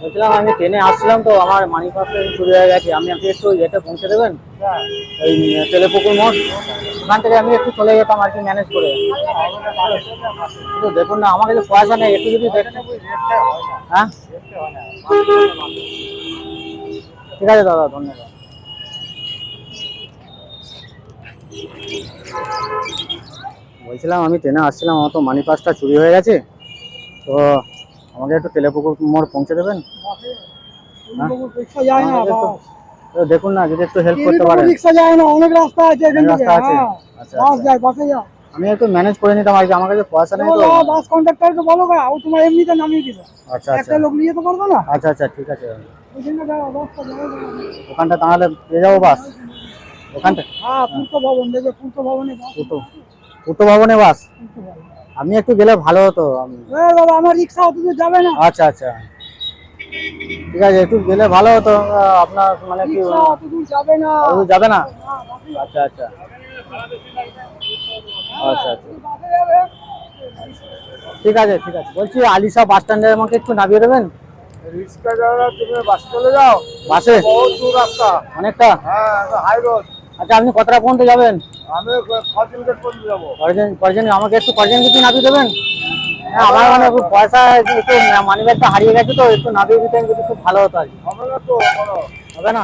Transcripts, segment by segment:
বলছিলাম আমি ট্রেনে আসছিলাম তো আমার মানি পার্সে চুরি হয়ে গেছে। আমি আপনি একটু ইয়েতে পৌঁছে দেবেন? এই তেলেপুকুর মোড়। ওখান থেকে আমি একটু চলে যেতাম আর কি ম্যানেজ করে। দেখুন না আমার কাছে পয়সা নেই একটু যদি দেখেন হ্যাঁ? ঠিক আছে দাদা ধন্যবাদ। বলছিলাম আমি ট্রেনে আসছিলাম আমার তো মানি পাসটা চুরি হয়ে গেছে। তো আমাকে একটু তেলেপুকুর মোড় পৌঁছে দেবেন? হ্যাঁ? দেখুন না যদি একটু হেল্প করতে পারেন। অনেক রাস্তা আছে রাস্তা আছে? হ্যাঁ। আচ্ছা, আচ্ছা। আমি একটু ম্যানেজ করে নিতাম আর আমার কাছে পয়সা নেই তো। বাস কন্ডাক্টরকে বলো গা ও তোমার এমনিতে নামিয়ে দিবে আচ্ছা আচ্ছা। একটা লোক নিয়ে তো পারবে না? আচ্ছা আচ্ছা ঠিক আছে। ওখানটা তাহলে পেয়ে যাব বাস? ওখানটা? হ্যাঁ পূর্ত ভবন দেখবে পূর্ত ভবনে পূর্ত। পূর্ত ভবনে বাস। আমি একটু গেলে ভালো হতো। আমি আমার রিক্সা অত যাবে না। আচ্ছা আচ্ছা। ঠিক আছে একটু গেলে ভালো হতো। আপনার মানে কি অত যাবে না। যাবে না। আচ্ছা আচ্ছা। আচ্ছা আচ্ছা। ঠিক আছে ঠিক আছে। বলছি আলিশা বাস স্ট্যান্ডে আমাকে একটু নামিয়ে দেবেন? রিক্সা যাওয়া তুমি বাস চলে যাও। বাসে? রাস্তা। অনেকটা? হ্যাঁ হাই রোড আচ্ছা আপনি কতটা পর্যন্ত যাবেন? আমি ফাজিল গেট পর্যন্ত যাব। কর্জেন আমাকে একটু কজন কিছু নামিয়ে দেবেন? হ্যাঁ আমার মানে একটু পয়সা একটু মানি ব্যাগটা হারিয়ে গেছে তো একটু নামিয়ে দিতেন যদি খুব ভালো হতো আর কি। হবে না তো হবে না।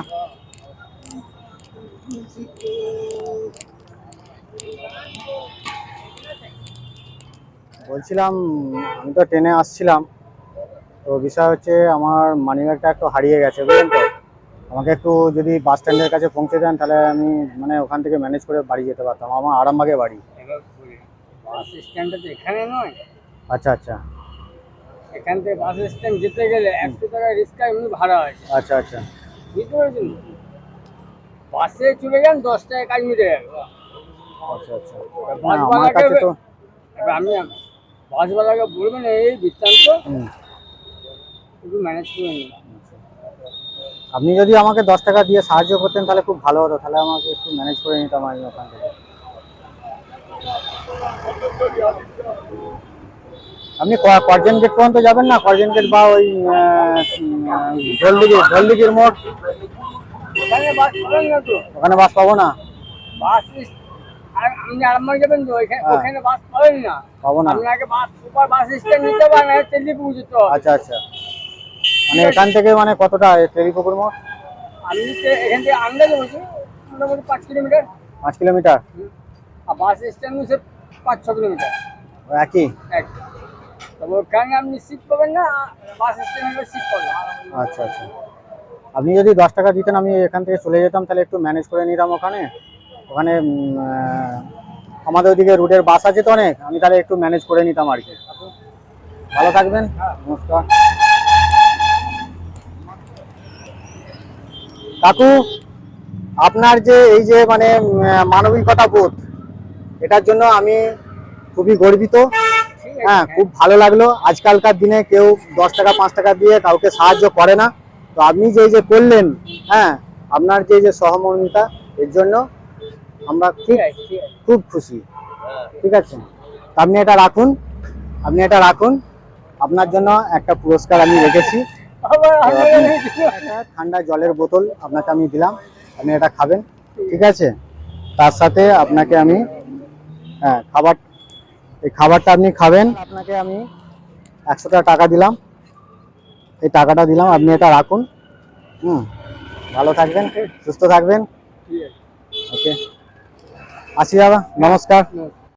বলছিলাম আমি তো ট্রেনে আসছিলাম তো বিষয় হচ্ছে আমার মানি ব্যাগটা একটু হারিয়ে গেছে বুঝলেন তো? আমাকে একটু যদি বাস স্ট্যান্ডের কাছে পৌঁছে দেন তাহলে আমি মানে ওখান থেকে ম্যানেজ করে বাড়ি যেতে পারতাম। আমার আরামবাগে বাড়ি। বাস স্ট্যান্ডটা তো এখানে নয়। আচ্ছা আচ্ছা। এখান থেকে বাস স্ট্যান্ড যেতে গেলে একশো টাকা রিক্সা এমনি ভাড়া আছে আচ্ছা আচ্ছা। বুঝতে পেরেছেন? বাসে চলে যান দশ টাকা কাজ মিটে যাবে। আচ্ছা আচ্ছা। আমার কাছে তো আমি বাসওয়ালাকে বলবেন এই বৃত্তান্ত। একটু ম্যানেজ করে নিন। আপনি যদি আমাকে দশ টাকা দিয়ে সাহায্য করতেন তাহলে খুব ভালো হতো। তাহলে আমাকে একটু ম্যানেজ করে নিতাম আমি ওখান থেকে। আপনি করজেন গেট পর্যন্ত যাবেন না? করজেন গেট বা ওই ঢোলদিঘি ঢোলদিঘির মোড়? ওখানে বাস পাবেন ওখানে বাস পাবো না? বাস আর আপনি আরামবাগ যাবেন তো। ওখানে বাস পাবেন না। পাবো না। আপনাকে বাস বাস নিতে পারেন না তেলিপুর আচ্ছা আচ্ছা। মানে এখান থেকে মানে কতটা টেলিপুকুর মোড়? আমি এখান থেকে আন্দাজ বলছি মোটামুটি পাঁচ কিলোমিটার। পাঁচ কিলোমিটার? আর বাস স্ট্যান্ড হচ্ছে পাঁচ ছ কিলোমিটার। একই? এক। তবে ওখানে আপনি সিট পাবেন না বাস স্ট্যান্ডে সিট পাবেন। আচ্ছা আচ্ছা। আপনি যদি দশ টাকা দিতেন আমি এখান থেকে চলে যেতাম তাহলে একটু ম্যানেজ করে নিতাম ওখানে। ওখানে আমাদের ওদিকে রুটের বাস আছে তো অনেক আমি তাহলে একটু ম্যানেজ করে নিতাম আর কি। ভালো থাকবেন নমস্কার। কাকু আপনার যে এই যে মানে মানবিকতা বোধ, এটার জন্য আমি খুবই গর্বিত। হ্যাঁ খুব ভালো লাগল। আজকালকার দিনে কেউ দশ টাকা, পাঁচ টাকা দিয়ে কাউকে সাহায্য করে না। তো আপনি যে যে করলেন হ্যাঁ আপনার যে যে সহমর্মিতা, এর জন্য আমরা খুব খুব খুশি। ঠিক আছে? আপনি এটা রাখুন। আপনি এটা রাখুন। আপনার জন্য একটা পুরস্কার আমি রেখেছি। ঠান্ডা জলের বোতল আপনাকে আমি দিলাম আপনি এটা খাবেন ঠিক আছে? তার সাথে আপনাকে আমি হ্যাঁ খাবার এই খাবারটা আপনি খাবেন আপনাকে আমি একশোটা টাকা দিলাম। এই টাকাটা দিলাম আপনি এটা রাখুন। হুম ভালো থাকবেন সুস্থ থাকবেন। ওকে। আসি দাদা নমস্কার।